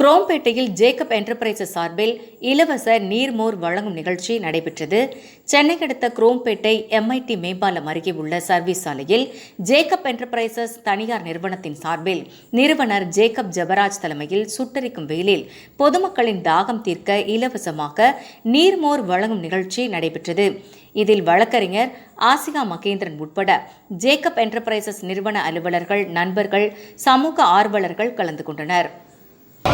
குரோம்பேட்டையில் Jacob enterprises சார்பில் இலவச நீர்மோர் வழங்கும் நிகழ்ச்சி நடைபெற்றது. சென்னை அடுத்த குரோம்பேட்டை எம்ஐடி மேம்பாலம் அருகே உள்ள சர்வீஸ் சாலையில் ஜேக்கப் என்டர்பிரைசஸ் தனியார் நிறுவனத்தின் சார்பில் நிறுவனர் ஜேக்கப் ஜபராஜ் தலைமையில் சுட்டரிக்கும் வெயிலில் பொதுமக்களின் தாகம் தீர்க்க இலவசமாக நீர்மோர் வழங்கும் நிகழ்ச்சி நடைபெற்றது. இதில் வழக்கறிஞர் ஆசிகா மகேந்திரன் உட்பட ஜேக்கப் என்டர்பிரைசஸ் நிறுவன அலுவலர்கள் நண்பர்கள் சமூக ஆர்வலர்கள் கலந்து கொண்டனர்.